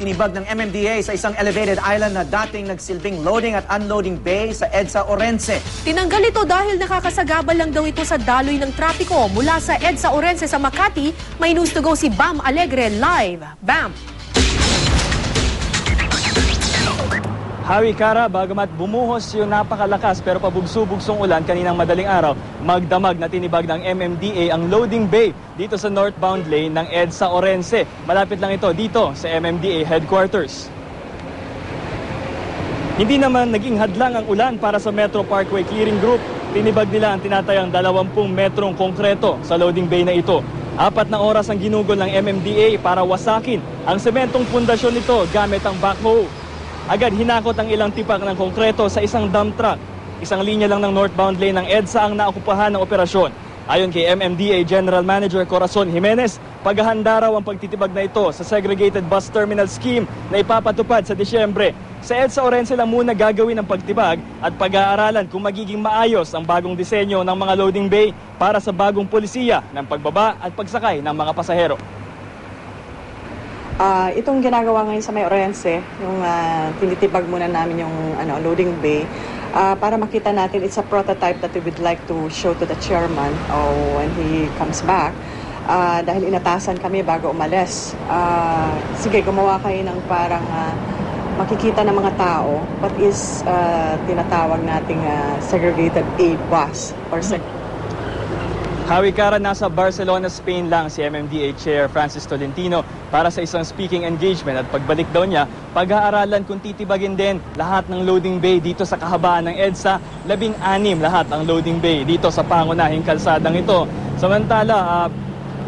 Tinibag ng MMDA sa isang elevated island na dating nagsilbing loading at unloading bay sa EDSA Orense. Tinanggal ito dahil nakakasagabal lang daw ito sa daloy ng trapiko. Mula sa EDSA Orense sa Makati, may news to go si Bam Alegre live. Bam! Hawi Kara, bagamat bumuhos yung napakalakas pero pabugso-bugsong ulan kaninang madaling araw, magdamag na tinibag ng MMDA ang loading bay dito sa northbound lane ng EDSA Orense. Malapit lang ito dito sa MMDA headquarters. Hindi naman naging hadlang ang ulan para sa Metro Parkway Clearing Group. Tinibag nila ang tinatayang 20 metrong konkreto sa loading bay na ito. Apat na oras ang ginugol ng MMDA para wasakin ang sementong pundasyon nito gamit ang backhoe. Agad hinakot ang ilang tipak ng konkreto sa isang dump truck. Isang linya lang ng northbound lane ng EDSA ang naokupahan ng operasyon. Ayon kay MMDA General Manager Corazon Jimenez, paghahanda raw ang pagtitibag na ito sa Segregated Bus Terminal Scheme na ipapatupad sa Disyembre. Sa EDSA Orense lang muna gagawin ang pagtibag at pag-aaralan kung magiging maayos ang bagong disenyo ng mga loading bay para sa bagong polisiya ng pagbaba at pagsakay ng mga pasahero. Ah, itong ginagawa ngayon sa may Orense, yung ah, tinitibag muna namin yung ano, loading bay, ah, para makita natin, it's a prototype that we would like to show to the chairman oh, when he comes back. Ah, dahil inatasan kami bago umalis. Ah, sige, gumawa kayo ng parang ah, makikita ng mga tao what is ah, tinatawag nating ah, segregated A bus or seg- Hawi Kara, nasa Barcelona, Spain lang. Si MMDA Chair Francis Tolentino para sa isang speaking engagement. At pagbalik daw niya, pag-aaralan kung titibagin din lahat ng loading bay dito sa kahabaan ng EDSA, labing-anim lahat ang loading bay dito sa pangunahing kalsadang ito. Samantala, ah,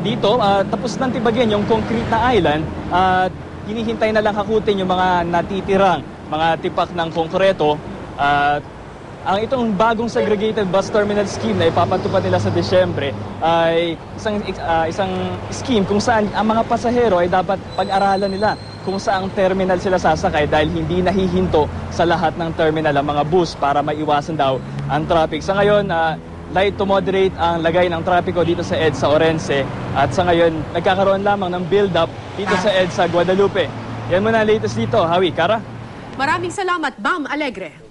dito, ah, tapos nang tibagin yung concrete na island at hinihintay na lang hakutin yung mga natitirang mga tipak ng konkreto. At ang itong bagong segregated bus terminal scheme na ipapatupad nila sa Disyembre ay isang ah, isang scheme kung saan ang mga pasahero ay dapat pag-aralan nila kung saang terminal sila sasakay dahil hindi nahihinto sa lahat ng terminal ang mga bus para maiwasan daw ang traffic. Sa ngayon, ah, light to moderate ang lagay ng trapiko dito sa EDSA Orense at sa ngayon nagkakaroon lamang ng build-up dito sa EDSA Guadalupe. Yan muna latest dito. Hawi, Kara? Maraming salamat, Bam Alegre.